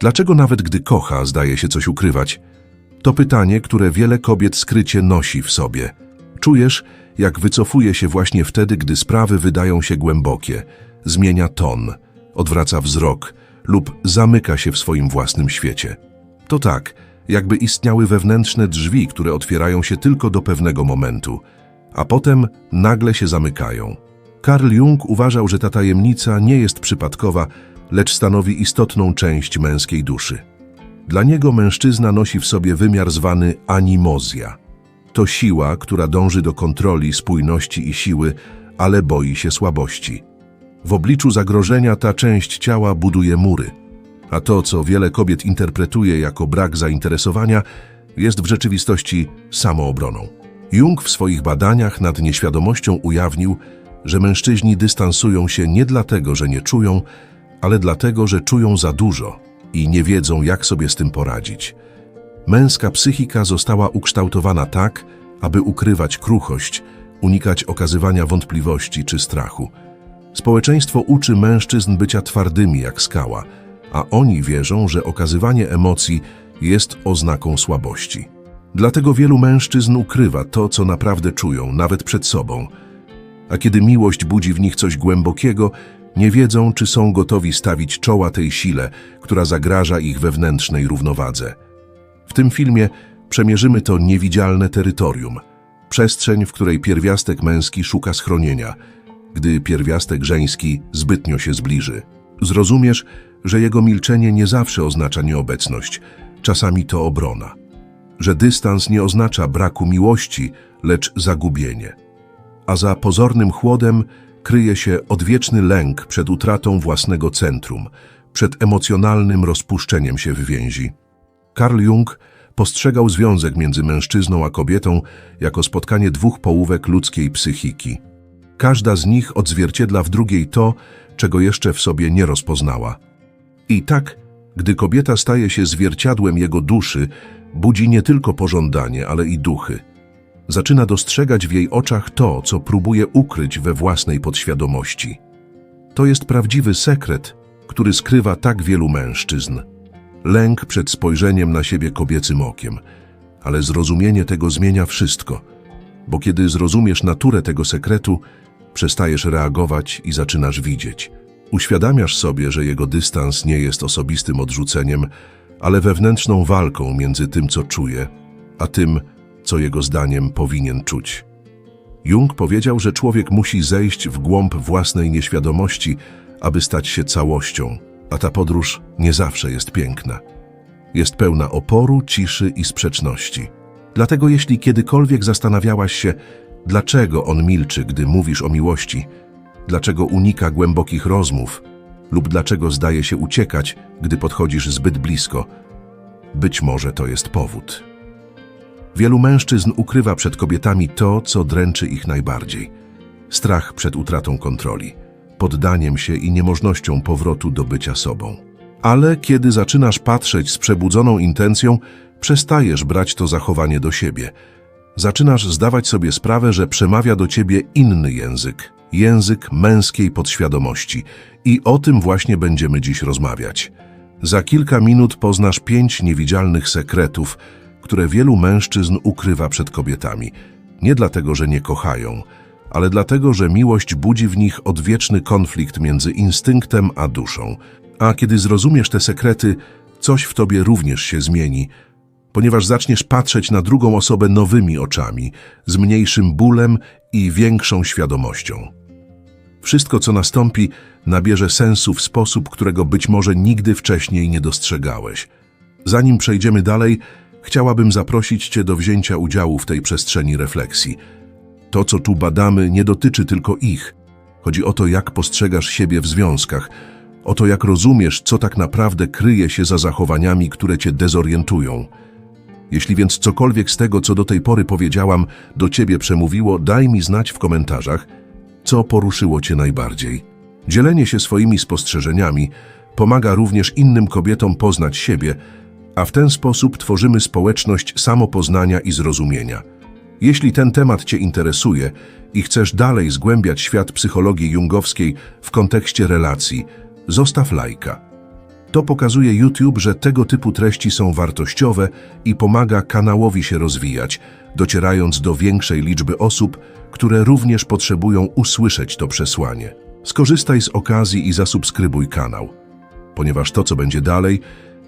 Dlaczego nawet gdy kocha, zdaje się coś ukrywać? To pytanie, które wiele kobiet skrycie nosi w sobie. Czujesz, jak wycofuje się właśnie wtedy, gdy sprawy wydają się głębokie, zmienia ton, odwraca wzrok lub zamyka się w swoim własnym świecie. To tak, jakby istniały wewnętrzne drzwi, które otwierają się tylko do pewnego momentu, a potem nagle się zamykają. Carl Jung uważał, że ta tajemnica nie jest przypadkowa, lecz stanowi istotną część męskiej duszy. Dla niego mężczyzna nosi w sobie wymiar zwany animozja. To siła, która dąży do kontroli, spójności i siły, ale boi się słabości. W obliczu zagrożenia ta część ciała buduje mury, a to, co wiele kobiet interpretuje jako brak zainteresowania, jest w rzeczywistości samoobroną. Jung w swoich badaniach nad nieświadomością ujawnił, że mężczyźni dystansują się nie dlatego, że nie czują, ale dlatego, że czują za dużo i nie wiedzą, jak sobie z tym poradzić. Męska psychika została ukształtowana tak, aby ukrywać kruchość, unikać okazywania wątpliwości czy strachu. Społeczeństwo uczy mężczyzn bycia twardymi jak skała, a oni wierzą, że okazywanie emocji jest oznaką słabości. Dlatego wielu mężczyzn ukrywa to, co naprawdę czują, nawet przed sobą. A kiedy miłość budzi w nich coś głębokiego, nie wiedzą, czy są gotowi stawić czoła tej sile, która zagraża ich wewnętrznej równowadze. W tym filmie przemierzymy to niewidzialne terytorium, przestrzeń, w której pierwiastek męski szuka schronienia, gdy pierwiastek żeński zbytnio się zbliży. Zrozumiesz, że jego milczenie nie zawsze oznacza nieobecność, czasami to obrona. Że dystans nie oznacza braku miłości, lecz zagubienie. A za pozornym chłodem kryje się odwieczny lęk przed utratą własnego centrum, przed emocjonalnym rozpuszczeniem się w więzi. Carl Jung postrzegał związek między mężczyzną a kobietą jako spotkanie dwóch połówek ludzkiej psychiki. Każda z nich odzwierciedla w drugiej to, czego jeszcze w sobie nie rozpoznała. I tak, gdy kobieta staje się zwierciadłem jego duszy, budzi nie tylko pożądanie, ale i duchy. Zaczyna dostrzegać w jej oczach to, co próbuje ukryć we własnej podświadomości. To jest prawdziwy sekret, który skrywa tak wielu mężczyzn. Lęk przed spojrzeniem na siebie kobiecym okiem, ale zrozumienie tego zmienia wszystko, bo kiedy zrozumiesz naturę tego sekretu, przestajesz reagować i zaczynasz widzieć. Uświadamiasz sobie, że jego dystans nie jest osobistym odrzuceniem, ale wewnętrzną walką między tym, co czuje, a tym, co jego zdaniem powinien czuć. Jung powiedział, że człowiek musi zejść w głąb własnej nieświadomości, aby stać się całością, a ta podróż nie zawsze jest piękna. Jest pełna oporu, ciszy i sprzeczności. Dlatego jeśli kiedykolwiek zastanawiałaś się, dlaczego on milczy, gdy mówisz o miłości, dlaczego unika głębokich rozmów lub dlaczego zdaje się uciekać, gdy podchodzisz zbyt blisko, być może to jest powód. Wielu mężczyzn ukrywa przed kobietami to, co dręczy ich najbardziej. Strach przed utratą kontroli, poddaniem się i niemożnością powrotu do bycia sobą. Ale kiedy zaczynasz patrzeć z przebudzoną intencją, przestajesz brać to zachowanie do siebie. Zaczynasz zdawać sobie sprawę, że przemawia do ciebie inny język, język męskiej podświadomości. I o tym właśnie będziemy dziś rozmawiać. Za kilka minut poznasz pięć niewidzialnych sekretów, które wielu mężczyzn ukrywa przed kobietami. Nie dlatego, że nie kochają, ale dlatego, że miłość budzi w nich odwieczny konflikt między instynktem a duszą. A kiedy zrozumiesz te sekrety, coś w tobie również się zmieni, ponieważ zaczniesz patrzeć na drugą osobę nowymi oczami, z mniejszym bólem i większą świadomością. Wszystko, co nastąpi, nabierze sensu w sposób, którego być może nigdy wcześniej nie dostrzegałeś. Zanim przejdziemy dalej, chciałabym zaprosić Cię do wzięcia udziału w tej przestrzeni refleksji. To, co tu badamy, nie dotyczy tylko ich. Chodzi o to, jak postrzegasz siebie w związkach, o to, jak rozumiesz, co tak naprawdę kryje się za zachowaniami, które Cię dezorientują. Jeśli więc cokolwiek z tego, co do tej pory powiedziałam, do Ciebie przemówiło, daj mi znać w komentarzach, co poruszyło Cię najbardziej. Dzielenie się swoimi spostrzeżeniami pomaga również innym kobietom poznać siebie, a w ten sposób tworzymy społeczność samopoznania i zrozumienia. Jeśli ten temat Cię interesuje i chcesz dalej zgłębiać świat psychologii jungowskiej w kontekście relacji, zostaw lajka. To pokazuje YouTube, że tego typu treści są wartościowe i pomaga kanałowi się rozwijać, docierając do większej liczby osób, które również potrzebują usłyszeć to przesłanie. Skorzystaj z okazji i zasubskrybuj kanał, ponieważ to, co będzie dalej,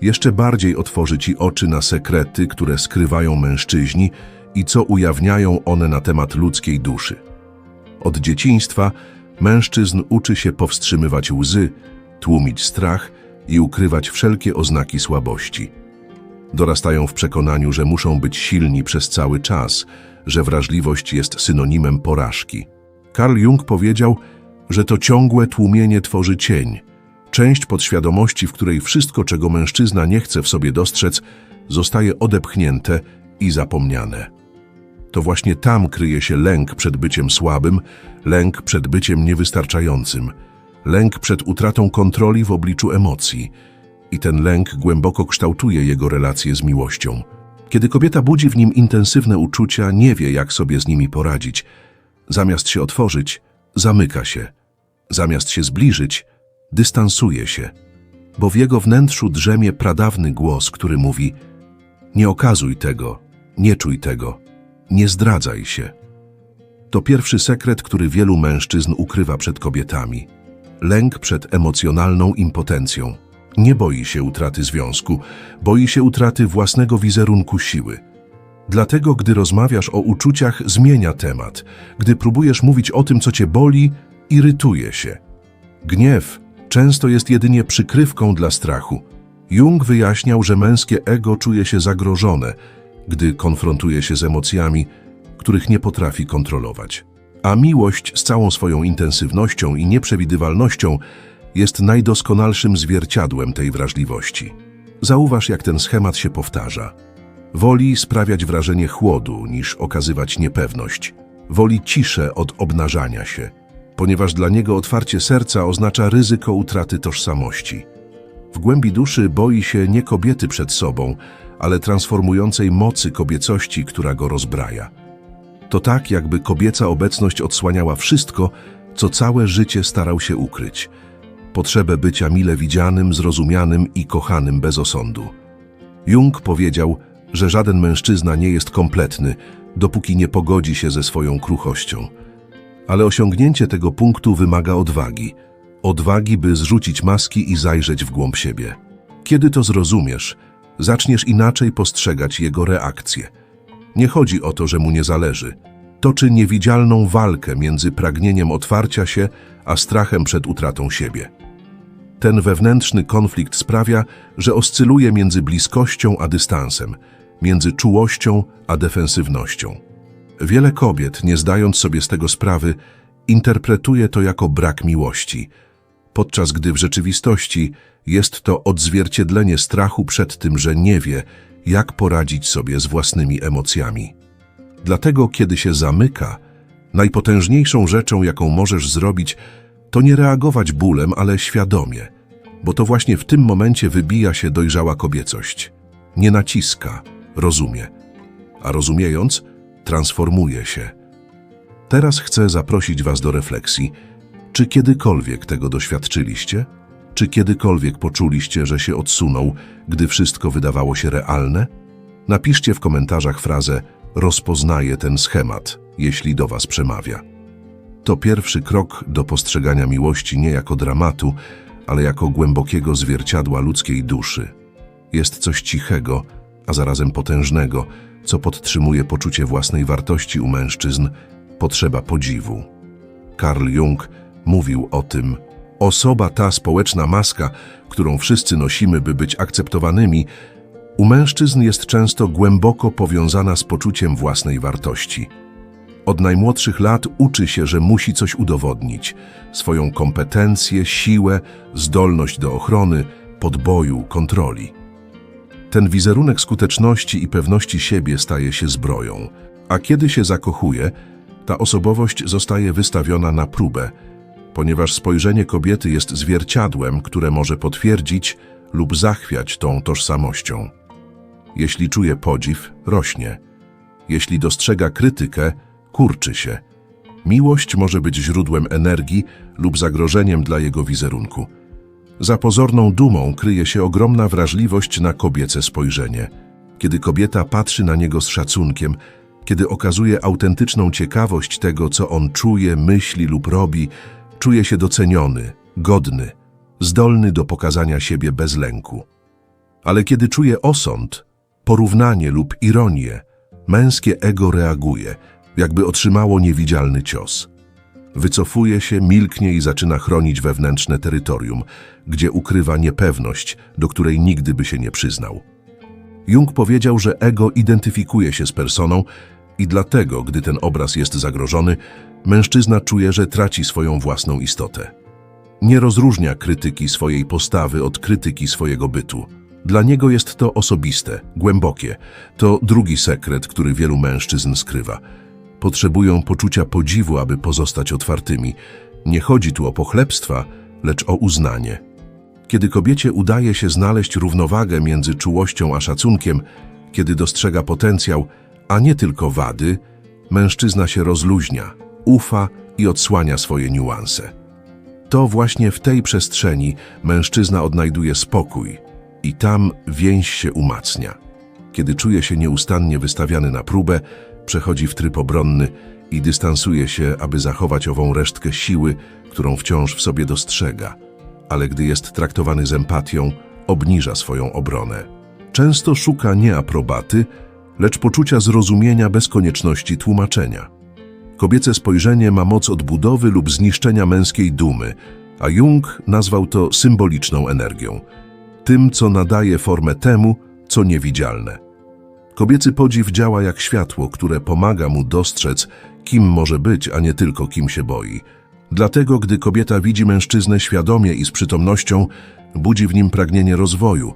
jeszcze bardziej otworzy Ci oczy na sekrety, które skrywają mężczyźni i co ujawniają one na temat ludzkiej duszy. Od dzieciństwa mężczyzn uczy się powstrzymywać łzy, tłumić strach i ukrywać wszelkie oznaki słabości. Dorastają w przekonaniu, że muszą być silni przez cały czas, że wrażliwość jest synonimem porażki. Carl Jung powiedział, że to ciągłe tłumienie tworzy cień, część podświadomości, w której wszystko, czego mężczyzna nie chce w sobie dostrzec, zostaje odepchnięte i zapomniane. To właśnie tam kryje się lęk przed byciem słabym, lęk przed byciem niewystarczającym, lęk przed utratą kontroli w obliczu emocji. I ten lęk głęboko kształtuje jego relacje z miłością. Kiedy kobieta budzi w nim intensywne uczucia, nie wie, jak sobie z nimi poradzić. Zamiast się otworzyć, zamyka się. Zamiast się zbliżyć, dystansuje się. Bo w jego wnętrzu drzemie pradawny głos, który mówi Nie okazuj tego, nie czuj tego, nie zdradzaj się. To pierwszy sekret, który wielu mężczyzn ukrywa przed kobietami. Lęk przed emocjonalną impotencją. Nie boi się utraty związku, boi się utraty własnego wizerunku siły. Dlatego, gdy rozmawiasz o uczuciach, zmienia temat. Gdy próbujesz mówić o tym, co cię boli, irytuje się. Gniew często jest jedynie przykrywką dla strachu. Jung wyjaśniał, że męskie ego czuje się zagrożone, gdy konfrontuje się z emocjami, których nie potrafi kontrolować. A miłość z całą swoją intensywnością i nieprzewidywalnością jest najdoskonalszym zwierciadłem tej wrażliwości. Zauważ, jak ten schemat się powtarza. Woli sprawiać wrażenie chłodu niż okazywać niepewność. Woli ciszę od obnażania się, ponieważ dla niego otwarcie serca oznacza ryzyko utraty tożsamości. W głębi duszy boi się nie kobiety przed sobą, ale transformującej mocy kobiecości, która go rozbraja. To tak, jakby kobieca obecność odsłaniała wszystko, co całe życie starał się ukryć. Potrzebę bycia mile widzianym, zrozumianym i kochanym bez osądu. Jung powiedział, że żaden mężczyzna nie jest kompletny, dopóki nie pogodzi się ze swoją kruchością. Ale osiągnięcie tego punktu wymaga odwagi. Odwagi, by zrzucić maski i zajrzeć w głąb siebie. Kiedy to zrozumiesz, zaczniesz inaczej postrzegać jego reakcje. Nie chodzi o to, że mu nie zależy. Toczy niewidzialną walkę między pragnieniem otwarcia się, a strachem przed utratą siebie. Ten wewnętrzny konflikt sprawia, że oscyluje między bliskością a dystansem, między czułością a defensywnością. Wiele kobiet, nie zdając sobie z tego sprawy, interpretuje to jako brak miłości, podczas gdy w rzeczywistości jest to odzwierciedlenie strachu przed tym, że nie wie, jak poradzić sobie z własnymi emocjami. Dlatego, kiedy się zamyka, najpotężniejszą rzeczą, jaką możesz zrobić, to nie reagować bólem, ale świadomie, bo to właśnie w tym momencie wybija się dojrzała kobiecość. Nie naciska, rozumie, a rozumiejąc, transformuje się. Teraz chcę zaprosić Was do refleksji. Czy kiedykolwiek tego doświadczyliście? Czy kiedykolwiek poczuliście, że się odsunął, gdy wszystko wydawało się realne? Napiszcie w komentarzach frazę rozpoznaję ten schemat, jeśli do Was przemawia. To pierwszy krok do postrzegania miłości nie jako dramatu, ale jako głębokiego zwierciadła ludzkiej duszy. Jest coś cichego, a zarazem potężnego, co podtrzymuje poczucie własnej wartości u mężczyzn, potrzeba podziwu. Carl Jung mówił o tym, Osoba ta społeczna maska, którą wszyscy nosimy, by być akceptowanymi, u mężczyzn jest często głęboko powiązana z poczuciem własnej wartości. Od najmłodszych lat uczy się, że musi coś udowodnić swoją kompetencję, siłę, zdolność do ochrony, podboju, kontroli. Ten wizerunek skuteczności i pewności siebie staje się zbroją, a kiedy się zakochuje, ta osobowość zostaje wystawiona na próbę ponieważ spojrzenie kobiety jest zwierciadłem, które może potwierdzić lub zachwiać tą tożsamością. Jeśli czuje podziw, rośnie. Jeśli dostrzega krytykę, kurczy się. Miłość może być źródłem energii lub zagrożeniem dla jego wizerunku. Za pozorną dumą kryje się ogromna wrażliwość na kobiece spojrzenie. Kiedy kobieta patrzy na niego z szacunkiem, kiedy okazuje autentyczną ciekawość tego, co on czuje, myśli lub robi, czuje się doceniony, godny, zdolny do pokazania siebie bez lęku. Ale kiedy czuje osąd, porównanie lub ironię, męskie ego reaguje, jakby otrzymało niewidzialny cios. Wycofuje się, milknie i zaczyna chronić wewnętrzne terytorium, gdzie ukrywa niepewność, do której nigdy by się nie przyznał. Jung powiedział, że ego identyfikuje się z personą i dlatego, gdy ten obraz jest zagrożony, mężczyzna czuje, że traci swoją własną istotę. Nie rozróżnia krytyki swojej postawy od krytyki swojego bytu. Dla niego jest to osobiste, głębokie. To drugi sekret, który wielu mężczyzn skrywa. Potrzebują poczucia podziwu, aby pozostać otwartymi. Nie chodzi tu o pochlebstwa, lecz o uznanie. Kiedy kobiecie udaje się znaleźć równowagę między czułością a szacunkiem, kiedy dostrzega potencjał, a nie tylko wady, mężczyzna się rozluźnia, ufa i odsłania swoje niuanse. To właśnie w tej przestrzeni mężczyzna odnajduje spokój i tam więź się umacnia. Kiedy czuje się nieustannie wystawiany na próbę, przechodzi w tryb obronny i dystansuje się, aby zachować ową resztkę siły, którą wciąż w sobie dostrzega. Ale gdy jest traktowany z empatią, obniża swoją obronę. Często szuka nie aprobaty, lecz poczucia zrozumienia bez konieczności tłumaczenia. Kobiece spojrzenie ma moc odbudowy lub zniszczenia męskiej dumy, a Jung nazwał to symboliczną energią, tym, co nadaje formę temu, co niewidzialne. Kobiecy podziw działa jak światło, które pomaga mu dostrzec, kim może być, a nie tylko kim się boi. Dlatego, gdy kobieta widzi mężczyznę świadomie i z przytomnością, budzi w nim pragnienie rozwoju,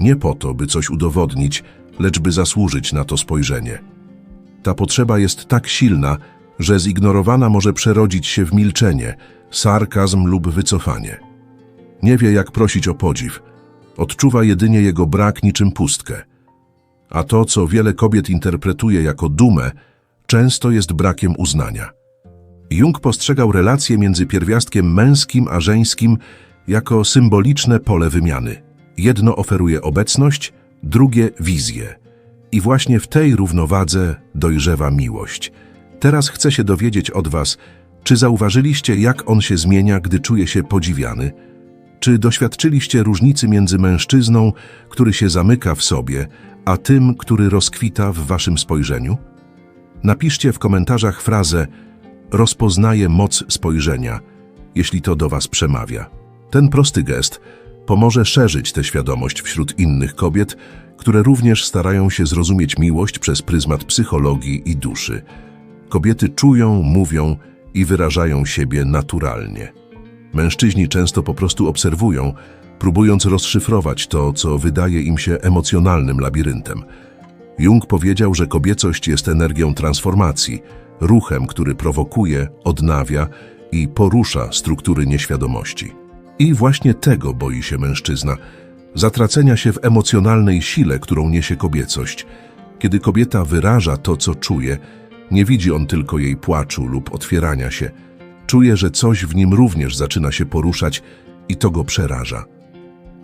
nie po to, by coś udowodnić, lecz by zasłużyć na to spojrzenie. Ta potrzeba jest tak silna, że zignorowana może przerodzić się w milczenie, sarkazm lub wycofanie. Nie wie, jak prosić o podziw. Odczuwa jedynie jego brak niczym pustkę. A to, co wiele kobiet interpretuje jako dumę, często jest brakiem uznania. Jung postrzegał relacje między pierwiastkiem męskim a żeńskim jako symboliczne pole wymiany. Jedno oferuje obecność, drugie wizję. I właśnie w tej równowadze dojrzewa miłość. Teraz chcę się dowiedzieć od Was, czy zauważyliście, jak on się zmienia, gdy czuje się podziwiany? Czy doświadczyliście różnicy między mężczyzną, który się zamyka w sobie, a tym, który rozkwita w Waszym spojrzeniu? Napiszcie w komentarzach frazę rozpoznaje moc spojrzenia, jeśli to do Was przemawia. Ten prosty gest pomoże szerzyć tę świadomość wśród innych kobiet, które również starają się zrozumieć miłość przez pryzmat psychologii i duszy. Kobiety czują, mówią i wyrażają siebie naturalnie. Mężczyźni często po prostu obserwują, próbując rozszyfrować to, co wydaje im się emocjonalnym labiryntem. Jung powiedział, że kobiecość jest energią transformacji, ruchem, który prowokuje, odnawia i porusza struktury nieświadomości. I właśnie tego boi się mężczyzna, zatracenia się w emocjonalnej sile, którą niesie kobiecość. Kiedy kobieta wyraża to, co czuje, nie widzi on tylko jej płaczu lub otwierania się. Czuje, że coś w nim również zaczyna się poruszać i to go przeraża.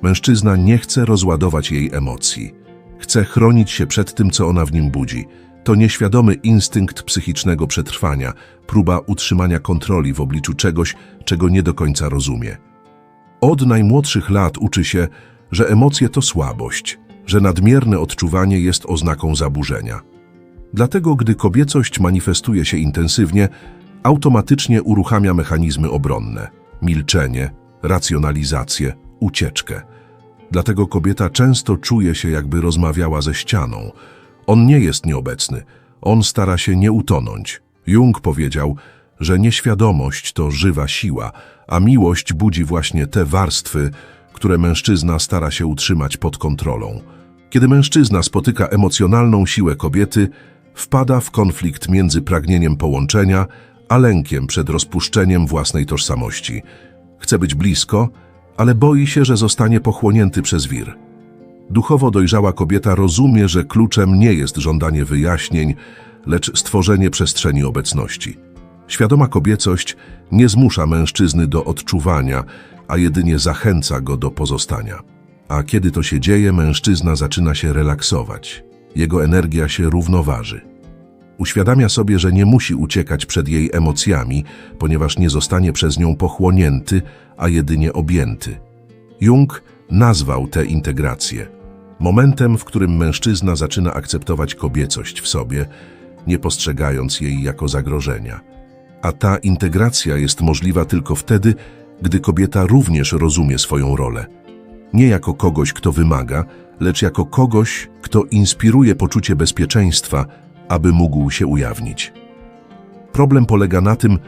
Mężczyzna nie chce rozładować jej emocji. Chce chronić się przed tym, co ona w nim budzi. To nieświadomy instynkt psychicznego przetrwania, próba utrzymania kontroli w obliczu czegoś, czego nie do końca rozumie. Od najmłodszych lat uczy się, że emocje to słabość, że nadmierne odczuwanie jest oznaką zaburzenia. Dlatego, gdy kobiecość manifestuje się intensywnie, automatycznie uruchamia mechanizmy obronne milczenie, racjonalizację, ucieczkę. Dlatego kobieta często czuje się, jakby rozmawiała ze ścianą. On nie jest nieobecny, on stara się nie utonąć. Jung powiedział, że nieświadomość to żywa siła, a miłość budzi właśnie te warstwy, które mężczyzna stara się utrzymać pod kontrolą. Kiedy mężczyzna spotyka emocjonalną siłę kobiety, wpada w konflikt między pragnieniem połączenia a lękiem przed rozpuszczeniem własnej tożsamości. Chce być blisko, ale boi się, że zostanie pochłonięty przez wir. Duchowo dojrzała kobieta rozumie, że kluczem nie jest żądanie wyjaśnień, lecz stworzenie przestrzeni obecności. Świadoma kobiecość nie zmusza mężczyzny do odczuwania, a jedynie zachęca go do pozostania. A kiedy to się dzieje, mężczyzna zaczyna się relaksować. Jego energia się równoważy. Uświadamia sobie, że nie musi uciekać przed jej emocjami, ponieważ nie zostanie przez nią pochłonięty, a jedynie objęty. Jung nazwał tę integrację momentem, w którym mężczyzna zaczyna akceptować kobiecość w sobie, nie postrzegając jej jako zagrożenia. A ta integracja jest możliwa tylko wtedy, gdy kobieta również rozumie swoją rolę. Nie jako kogoś, kto wymaga, lecz jako kogoś, kto inspiruje poczucie bezpieczeństwa, aby mógł się ujawnić. Problem polega na tym,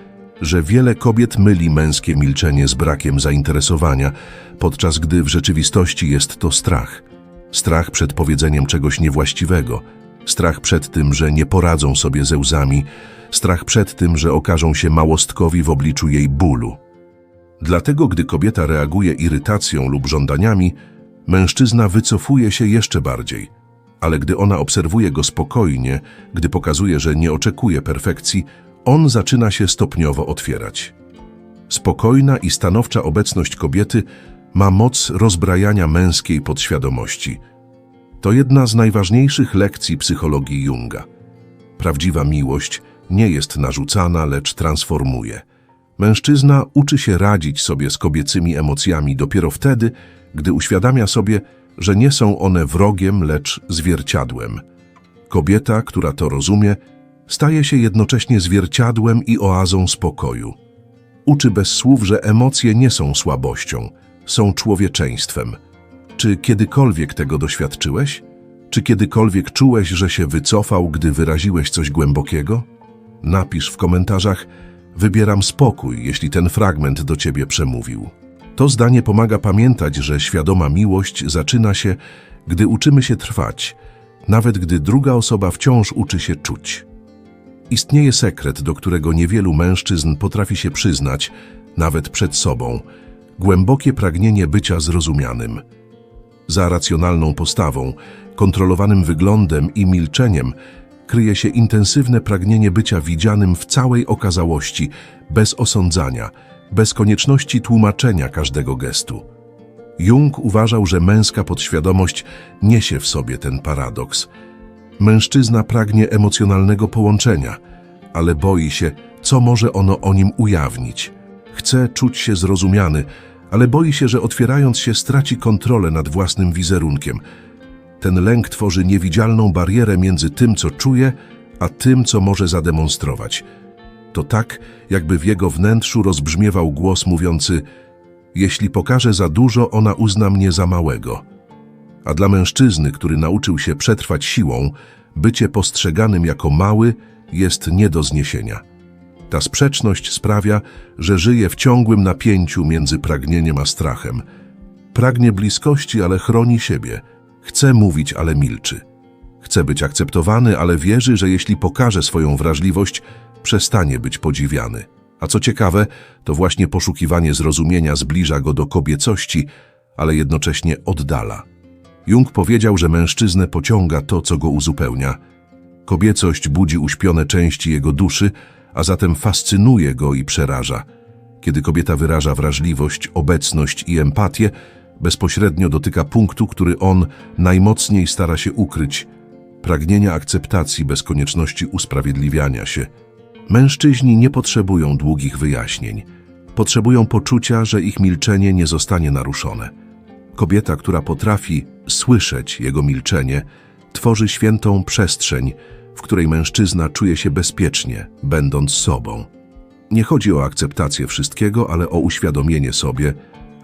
że wiele kobiet myli męskie milczenie z brakiem zainteresowania, podczas gdy w rzeczywistości jest to strach. Strach przed powiedzeniem czegoś niewłaściwego, strach przed tym, że nie poradzą sobie ze łzami, strach przed tym, że okażą się małostkowi w obliczu jej bólu. Dlatego, gdy kobieta reaguje irytacją lub żądaniami, mężczyzna wycofuje się jeszcze bardziej. Ale gdy ona obserwuje go spokojnie, gdy pokazuje, że nie oczekuje perfekcji, on zaczyna się stopniowo otwierać. Spokojna i stanowcza obecność kobiety ma moc rozbrajania męskiej podświadomości. To jedna z najważniejszych lekcji psychologii Junga. Prawdziwa miłość nie jest narzucana, lecz transformuje. Mężczyzna uczy się radzić sobie z kobiecymi emocjami dopiero wtedy, gdy uświadamia sobie, że nie są one wrogiem, lecz zwierciadłem. Kobieta, która to rozumie, staje się jednocześnie zwierciadłem i oazą spokoju. Uczy bez słów, że emocje nie są słabością, są człowieczeństwem. Czy kiedykolwiek tego doświadczyłeś? Czy kiedykolwiek czułeś, że się wycofał, gdy wyraziłeś coś głębokiego? Napisz w komentarzach, wybieram spokój, jeśli ten fragment do ciebie przemówił. To zdanie pomaga pamiętać, że świadoma miłość zaczyna się, gdy uczymy się trwać, nawet gdy druga osoba wciąż uczy się czuć. Istnieje sekret, do którego niewielu mężczyzn potrafi się przyznać, nawet przed sobą. Głębokie pragnienie bycia zrozumianym. Za racjonalną postawą, kontrolowanym wyglądem i milczeniem kryje się intensywne pragnienie bycia widzianym w całej okazałości, bez osądzania, bez konieczności tłumaczenia każdego gestu. Jung uważał, że męska podświadomość niesie w sobie ten paradoks. Mężczyzna pragnie emocjonalnego połączenia, ale boi się, co może ono o nim ujawnić. Chce czuć się zrozumiany, ale boi się, że otwierając się straci kontrolę nad własnym wizerunkiem. Ten lęk tworzy niewidzialną barierę między tym, co czuje, a tym, co może zademonstrować. To tak, jakby w jego wnętrzu rozbrzmiewał głos mówiący Jeśli pokażę za dużo, ona uzna mnie za małego. A dla mężczyzny, który nauczył się przetrwać siłą, bycie postrzeganym jako mały jest nie do zniesienia. Ta sprzeczność sprawia, że żyje w ciągłym napięciu między pragnieniem a strachem. Pragnie bliskości, ale chroni siebie. Chce mówić, ale milczy. Chce być akceptowany, ale wierzy, że jeśli pokaże swoją wrażliwość, przestanie być podziwiany. A co ciekawe, to właśnie poszukiwanie zrozumienia zbliża go do kobiecości, ale jednocześnie oddala. Jung powiedział, że mężczyznę pociąga to, co go uzupełnia. Kobiecość budzi uśpione części jego duszy, a zatem fascynuje go i przeraża. Kiedy kobieta wyraża wrażliwość, obecność i empatię, bezpośrednio dotyka punktu, który on najmocniej stara się ukryć pragnienia akceptacji bez konieczności usprawiedliwiania się. Mężczyźni nie potrzebują długich wyjaśnień. Potrzebują poczucia, że ich milczenie nie zostanie naruszone. Kobieta, która potrafi słyszeć jego milczenie, tworzy świętą przestrzeń, w której mężczyzna czuje się bezpiecznie, będąc sobą. Nie chodzi o akceptację wszystkiego, ale o uświadomienie sobie,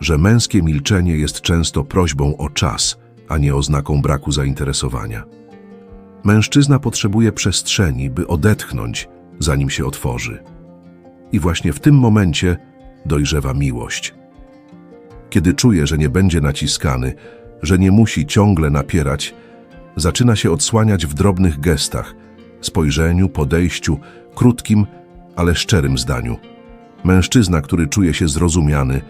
że męskie milczenie jest często prośbą o czas, a nie oznaką braku zainteresowania. Mężczyzna potrzebuje przestrzeni, by odetchnąć, zanim się otworzy. I właśnie w tym momencie dojrzewa miłość. Kiedy czuje, że nie będzie naciskany, że nie musi ciągle napierać, zaczyna się odsłaniać w drobnych gestach, spojrzeniu, podejściu, krótkim, ale szczerym zdaniu. Mężczyzna, który czuje się zrozumiany,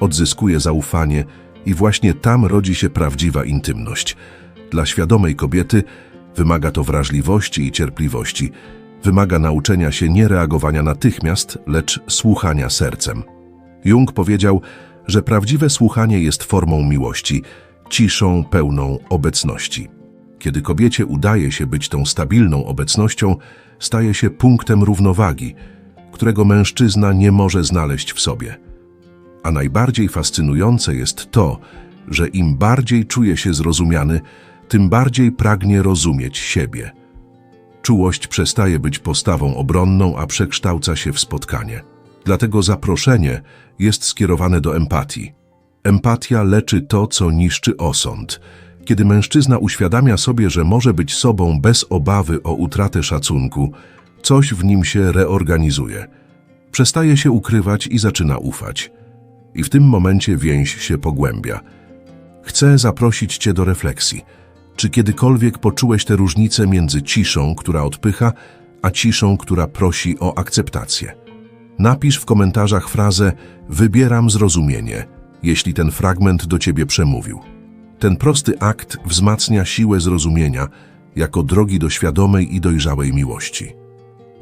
odzyskuje zaufanie i właśnie tam rodzi się prawdziwa intymność. Dla świadomej kobiety wymaga to wrażliwości i cierpliwości. Wymaga nauczenia się nie reagowania natychmiast, lecz słuchania sercem. Jung powiedział, że prawdziwe słuchanie jest formą miłości, ciszą pełną obecności. Kiedy kobiecie udaje się być tą stabilną obecnością, staje się punktem równowagi, którego mężczyzna nie może znaleźć w sobie. A najbardziej fascynujące jest to, że im bardziej czuje się zrozumiany, tym bardziej pragnie rozumieć siebie. Czułość przestaje być postawą obronną, a przekształca się w spotkanie. Dlatego zaproszenie jest skierowane do empatii. Empatia leczy to, co niszczy osąd. Kiedy mężczyzna uświadamia sobie, że może być sobą bez obawy o utratę szacunku, coś w nim się reorganizuje. Przestaje się ukrywać i zaczyna ufać. I w tym momencie więź się pogłębia. Chcę zaprosić Cię do refleksji. Czy kiedykolwiek poczułeś tę różnicę między ciszą, która odpycha, a ciszą, która prosi o akceptację? Napisz w komentarzach frazę Wybieram zrozumienie, jeśli ten fragment do Ciebie przemówił. Ten prosty akt wzmacnia siłę zrozumienia jako drogi do świadomej i dojrzałej miłości.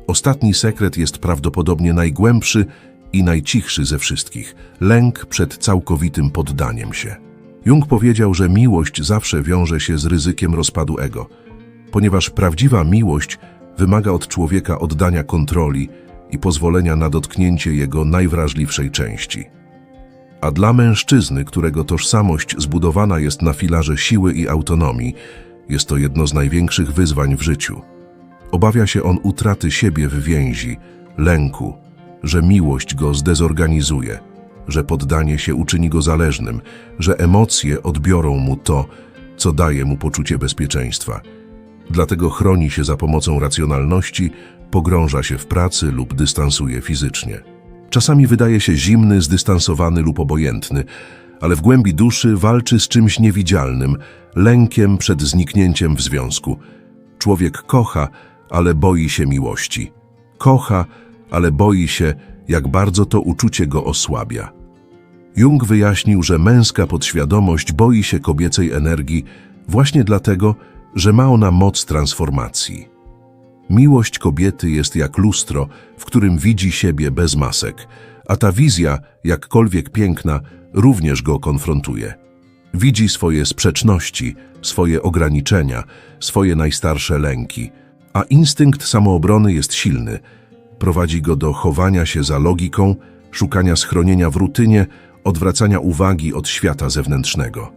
Ostatni sekret jest prawdopodobnie najgłębszy i najcichszy ze wszystkich lęk przed całkowitym poddaniem się. Jung powiedział, że miłość zawsze wiąże się z ryzykiem rozpadu ego, ponieważ prawdziwa miłość wymaga od człowieka oddania kontroli i pozwolenia na dotknięcie jego najwrażliwszej części. A dla mężczyzny, którego tożsamość zbudowana jest na filarze siły i autonomii, jest to jedno z największych wyzwań w życiu. Obawia się on utraty siebie w więzi, lęku, że miłość go zdezorganizuje, że poddanie się uczyni go zależnym, że emocje odbiorą mu to, co daje mu poczucie bezpieczeństwa. Dlatego chroni się za pomocą racjonalności, pogrąża się w pracy lub dystansuje fizycznie. Czasami wydaje się zimny, zdystansowany lub obojętny, ale w głębi duszy walczy z czymś niewidzialnym, lękiem przed zniknięciem w związku. Człowiek kocha, ale boi się miłości. Kocha, ale boi się, jak bardzo to uczucie go osłabia. Jung wyjaśnił, że męska podświadomość boi się kobiecej energii właśnie dlatego, że ma ona moc transformacji. Miłość kobiety jest jak lustro, w którym widzi siebie bez masek, a ta wizja, jakkolwiek piękna, również go konfrontuje. Widzi swoje sprzeczności, swoje ograniczenia, swoje najstarsze lęki, a instynkt samoobrony jest silny. Prowadzi go do chowania się za logiką, szukania schronienia w rutynie, odwracania uwagi od świata zewnętrznego.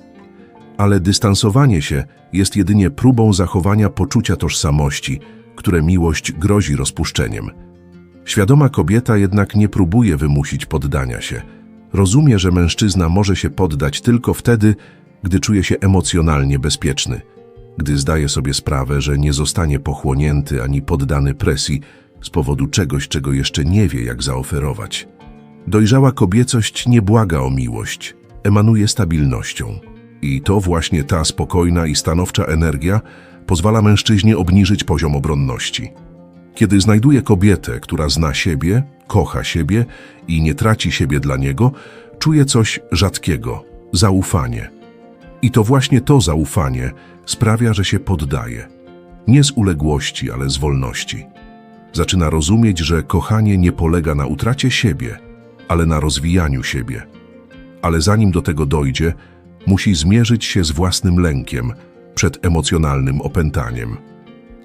Ale dystansowanie się jest jedynie próbą zachowania poczucia tożsamości, które miłość grozi rozpuszczeniem. Świadoma kobieta jednak nie próbuje wymusić poddania się. Rozumie, że mężczyzna może się poddać tylko wtedy, gdy czuje się emocjonalnie bezpieczny, gdy zdaje sobie sprawę, że nie zostanie pochłonięty ani poddany presji z powodu czegoś, czego jeszcze nie wie, jak zaoferować. Dojrzała kobiecość nie błaga o miłość, emanuje stabilnością. I to właśnie ta spokojna i stanowcza energia pozwala mężczyźnie obniżyć poziom obronności. Kiedy znajduje kobietę, która zna siebie, kocha siebie i nie traci siebie dla niego, czuje coś rzadkiego zaufanie. I to właśnie to zaufanie sprawia, że się poddaje. Nie z uległości, ale z wolności. Zaczyna rozumieć, że kochanie nie polega na utracie siebie, ale na rozwijaniu siebie. Ale zanim do tego dojdzie, musi zmierzyć się z własnym lękiem przed emocjonalnym opętaniem.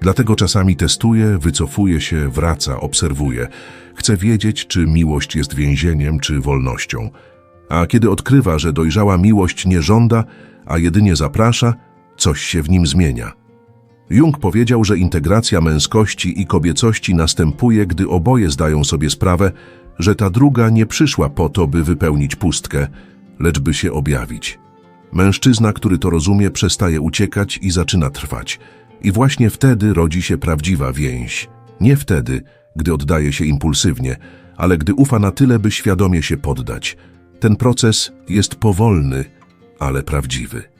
Dlatego czasami testuje, wycofuje się, wraca, obserwuje. Chce wiedzieć, czy miłość jest więzieniem, czy wolnością. A kiedy odkrywa, że dojrzała miłość nie żąda, a jedynie zaprasza, coś się w nim zmienia. Jung powiedział, że integracja męskości i kobiecości następuje, gdy oboje zdają sobie sprawę, że ta druga nie przyszła po to, by wypełnić pustkę, lecz by się objawić. Mężczyzna, który to rozumie, przestaje uciekać i zaczyna trwać. I właśnie wtedy rodzi się prawdziwa więź. Nie wtedy, gdy oddaje się impulsywnie, ale gdy ufa na tyle, by świadomie się poddać. Ten proces jest powolny, ale prawdziwy.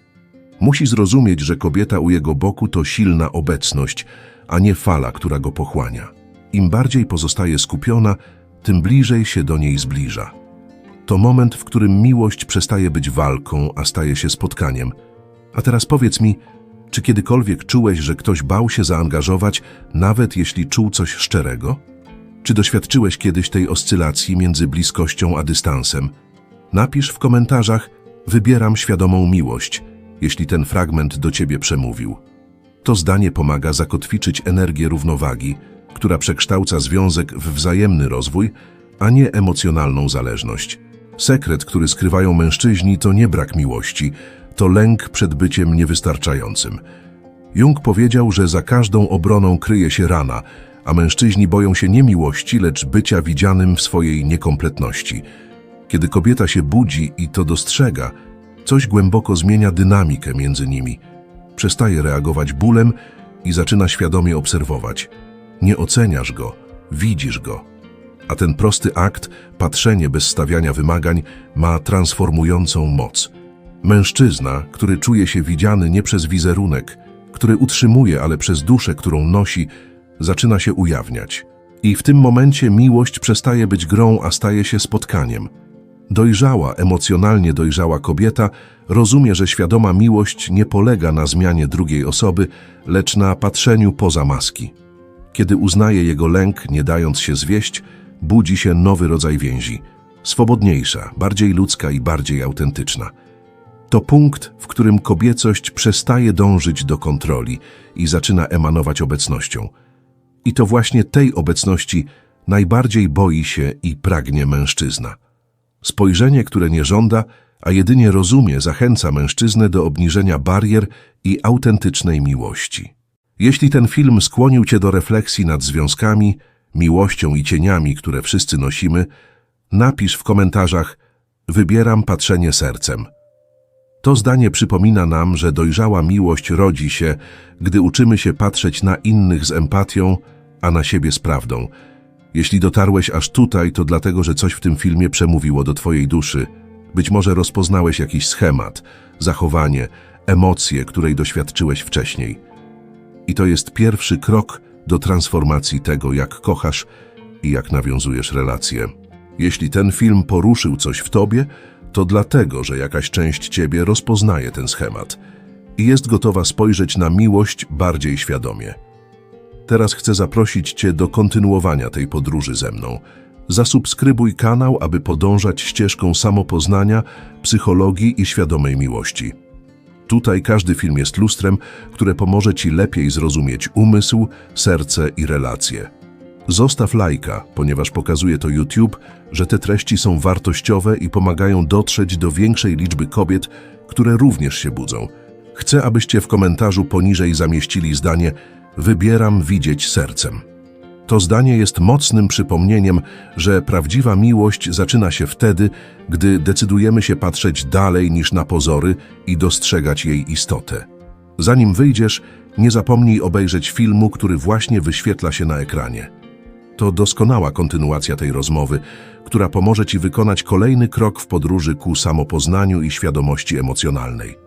Musi zrozumieć, że kobieta u jego boku to silna obecność, a nie fala, która go pochłania. Im bardziej pozostaje skupiona, tym bliżej się do niej zbliża. To moment, w którym miłość przestaje być walką, a staje się spotkaniem. A teraz powiedz mi, Czy kiedykolwiek czułeś, że ktoś bał się zaangażować, nawet jeśli czuł coś szczerego? Czy doświadczyłeś kiedyś tej oscylacji między bliskością a dystansem? Napisz w komentarzach Wybieram świadomą miłość, jeśli ten fragment do ciebie przemówił. To zdanie pomaga zakotwiczyć energię równowagi, która przekształca związek w wzajemny rozwój, a nie emocjonalną zależność. Sekret, który skrywają mężczyźni, to nie brak miłości, to lęk przed byciem niewystarczającym. Jung powiedział, że za każdą obroną kryje się rana, a mężczyźni boją się nie miłości, lecz bycia widzianym w swojej niekompletności. Kiedy kobieta się budzi i to dostrzega, coś głęboko zmienia dynamikę między nimi. Przestaje reagować bólem i zaczyna świadomie obserwować. Nie oceniasz go, widzisz go. A ten prosty akt, patrzenie bez stawiania wymagań, ma transformującą moc. Mężczyzna, który czuje się widziany nie przez wizerunek, który utrzymuje, ale przez duszę, którą nosi, zaczyna się ujawniać. I w tym momencie miłość przestaje być grą, a staje się spotkaniem. Dojrzała, emocjonalnie dojrzała kobieta rozumie, że świadoma miłość nie polega na zmianie drugiej osoby, lecz na patrzeniu poza maski. Kiedy uznaje jego lęk, nie dając się zwieść, budzi się nowy rodzaj więzi. Swobodniejsza, bardziej ludzka i bardziej autentyczna. To punkt, w którym kobiecość przestaje dążyć do kontroli i zaczyna emanować obecnością. I to właśnie tej obecności najbardziej boi się i pragnie mężczyzna. Spojrzenie, które nie żąda, a jedynie rozumie, zachęca mężczyznę do obniżenia barier i autentycznej miłości. Jeśli ten film skłonił Cię do refleksji nad związkami, miłością i cieniami, które wszyscy nosimy, napisz w komentarzach Wybieram patrzenie sercem. To zdanie przypomina nam, że dojrzała miłość rodzi się, gdy uczymy się patrzeć na innych z empatią, a na siebie z prawdą. Jeśli dotarłeś aż tutaj, to dlatego, że coś w tym filmie przemówiło do Twojej duszy. Być może rozpoznałeś jakiś schemat, zachowanie, emocje, której doświadczyłeś wcześniej. I to jest pierwszy krok do transformacji tego, jak kochasz i jak nawiązujesz relacje. Jeśli ten film poruszył coś w tobie, to dlatego, że jakaś część ciebie rozpoznaje ten schemat i jest gotowa spojrzeć na miłość bardziej świadomie. Teraz chcę zaprosić Cię do kontynuowania tej podróży ze mną. Zasubskrybuj kanał, aby podążać ścieżką samopoznania, psychologii i świadomej miłości. Tutaj każdy film jest lustrem, które pomoże Ci lepiej zrozumieć umysł, serce i relacje. Zostaw lajka, ponieważ pokazuje to YouTube, że te treści są wartościowe i pomagają dotrzeć do większej liczby kobiet, które również się budzą. Chcę, abyście w komentarzu poniżej zamieścili zdanie Wybieram widzieć sercem. To zdanie jest mocnym przypomnieniem, że prawdziwa miłość zaczyna się wtedy, gdy decydujemy się patrzeć dalej niż na pozory i dostrzegać jej istotę. Zanim wyjdziesz, nie zapomnij obejrzeć filmu, który właśnie wyświetla się na ekranie. To doskonała kontynuacja tej rozmowy, która pomoże Ci wykonać kolejny krok w podróży ku samopoznaniu i świadomości emocjonalnej.